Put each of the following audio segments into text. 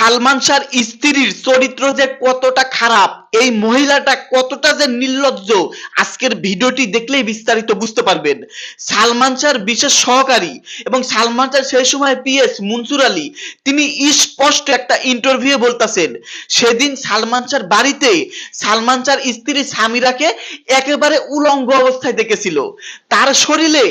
সালমান শাহর স্ত্রীর চরিত্র যে কতটা খারাপ, এই মহিলাটা কতটা যে নির্লজ্জ, আজকের ভিডিওটি দেখলেই বিস্তারিত বুঝতে পারবেন। সালমান শাহর বিশেষ সহকারী এবং সালমান শাহ সেই সময় পিএস মনসুর আলী, তিনি স্পষ্ট একটা ইন্টারভিউ বলতেছেন, সেদিন সালমান শাহর বাড়িতে সালমান শাহর স্ত্রী সামিরাকে একেবারে উলঙ্গ অবস্থায় দেখেছিল। তার শরীরে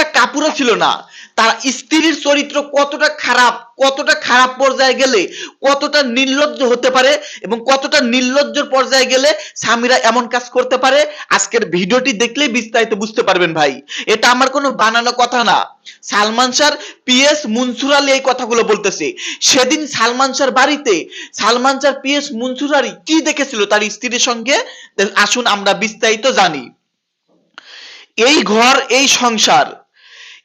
একটা কাপড়ও ছিল না। তার স্ত্রীর চরিত্র কতটা খারাপ কতটা খারাপ পর্যায়ে গেলে কতটা নির্লজ্জ হতে পারে এবং কতটা নির্লজ্জর পর্যায়ে গেলে স্বামীরা এমন কাজ করতে পারে, আজকের ভিডিওটি দেখলেই বিস্তারিত বুঝতে পারবেন ভাই। এটা আমার কোনো বানানো কথা না। সালমান শাহর পিএস মনসুর আলী এই কথাগুলো বলতেছে। সেদিন সালমান শাহর বাড়িতে, সালমান শাহর পিএস মনসুর আলী কি দেখেছিল তার স্ত্রীর সঙ্গে? আসুন আমরা বিস্তারিত জানি। এই ঘর, এই সংসার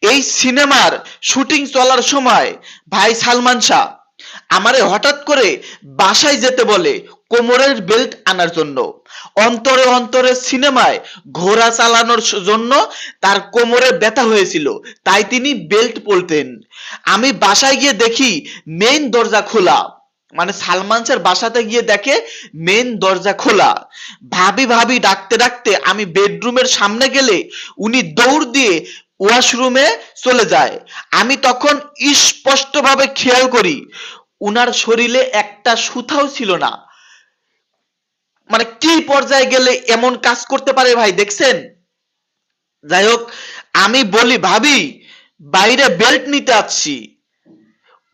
এই সিনেমার শুটিং চলার সময়, ভাই সালমান শাহ, আমারে হঠাৎ করে বাসায় যেতে বলে কোমরের বেল্ট আনার জন্য। অন্তরে অন্তরে সিনেমায় ঘোড়া চালানোর জন্য তার কোমরে ব্যথা হয়েছিল, তাই তিনি বেল্ট পরতেন। আমি বাসায় গিয়ে দেখি মেইন দরজা খোলা। মানে সালমান শাহর বাসাতে গিয়ে দেখে মেন দরজা খোলা। ভাবি ভাবি ডাকতে ডাকতে আমি বেডরুমের সামনে গেলে উনি দৌড় দিয়ে ওয়াশরুমে চলে যায়। আমি তখন স্পষ্টভাবে খেয়াল করি, উনার শরীরে একটা সুতাও ছিল না। মানে কি পর্যায়ে গেলে এমন কাজ করতে পারে ভাই, দেখছেন? যাই হোক, আমি বলি, ভাবি, বাইরে বেল্ট নিতে আসছি।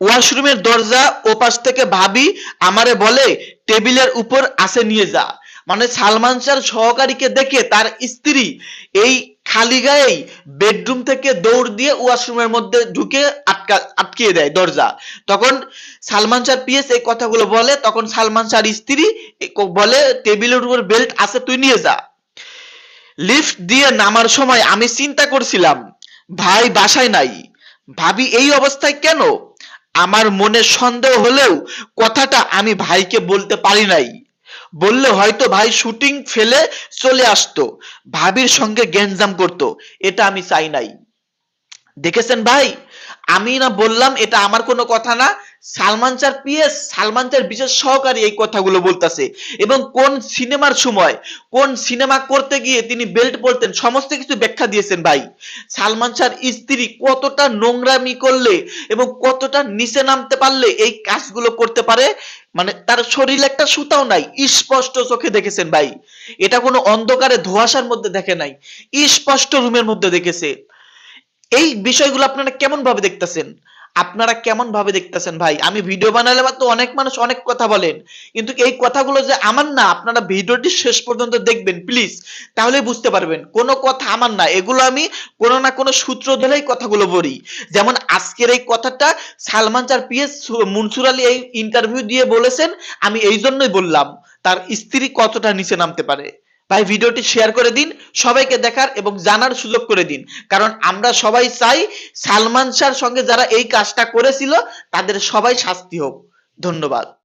ওয়াশরুমের দরজা ওপাশ থেকে ভাবি আমারে বলে, টেবিলের উপর আসে নিয়ে যা। মানে সালমান শাহর সহকারীকে দেখে তার স্ত্রী এই খালি গায়েই বেডরুম থেকে দৌড় দিয়ে ওয়াশরুমের মধ্যে ঢুকে আটকা, আটকিয়ে দেয় দরজা। তখন সালমান শাহ পিএস এই কথাগুলো বলে, তখন সালমান শাহর স্ত্রী বলে, টেবিলের উপর বেল্ট আছে, তুই নিয়ে যা। লিফট দিয়ে নামার সময় আমি চিন্তা করছিলাম, ভাই, বাসায় নাই। ভাবি, এই অবস্থায় কেন? আমার মনে সন্দেহ হলেও কথাটা আমি ভাইকে বলতে পারি নাই। বললে হয়তো ভাই শুটিং ফেলে চলে আসতো। ভাবির সঙ্গে গ্যাঞ্জাম করতো। এটা আমি চাই নাই। দেখেছেন ভাই? আমি না বললাম এটা আমার কোনো কথা না। সালমান চার পিএস, সালমান চার বিশেষ সহকারী এই কথাগুলো বলতেছে। এবং কোন সিনেমার সময়, কোন সিনেমা করতে গিয়ে তিনি বেল্ট পরতেন, সমস্ত কিছু ব্যাখ্যা দিয়েছেন ভাই। সালমান শাহর স্ত্রী কতটা নোংরামি করলে এবং কতটা নিচে নামতে পারলে এই কাজগুলো করতে পারে? মানে তার শরীরে একটা সুতাও নাই, স্পষ্ট চোখে দেখেছেন ভাই। এটা কোনো অন্ধকারে ধোঁয়াশার মধ্যে দেখে নাই, স্পষ্ট রুমের মধ্যে দেখেছে। এই বিষয়গুলো আপনারা কেমন ভাবে দেখতেছেন? আপনারা কেমন ভাবে দেখতেছেন ভাই? আমি ভিডিও বানালে তো অনেক মানুষ অনেক কথা বলেন, কিন্তু এই কথাগুলো যে আমার না, আপনারা ভিডিওটি শেষ পর্যন্ত দেখবেন প্লিজ তাহলে বুঝতে পারবেন, কোনো কথা আমার না, এগুলো আমি কোনো না কোনো সূত্র ধরেই কথাগুলো বলি। যেমন আজকের এই কথাটা সালমান চার পিএস মনসুর আলী এই ইন্টারভিউ দিয়ে বলেছেন, আমি এই জন্যই বললাম, তার স্ত্রী কতটা নিচে নামতে পারে? ভাই ভিডিওটি শেয়ার করে দিন, সবাইকে দেখার এবং জানার সুযোগ করে দিন। কারণ আমরা সবাই চাই সালমান শাহর সঙ্গে যারা এই কাজটা করেছিল, তাদের সবাই শাস্তি হোক। ধন্যবাদ।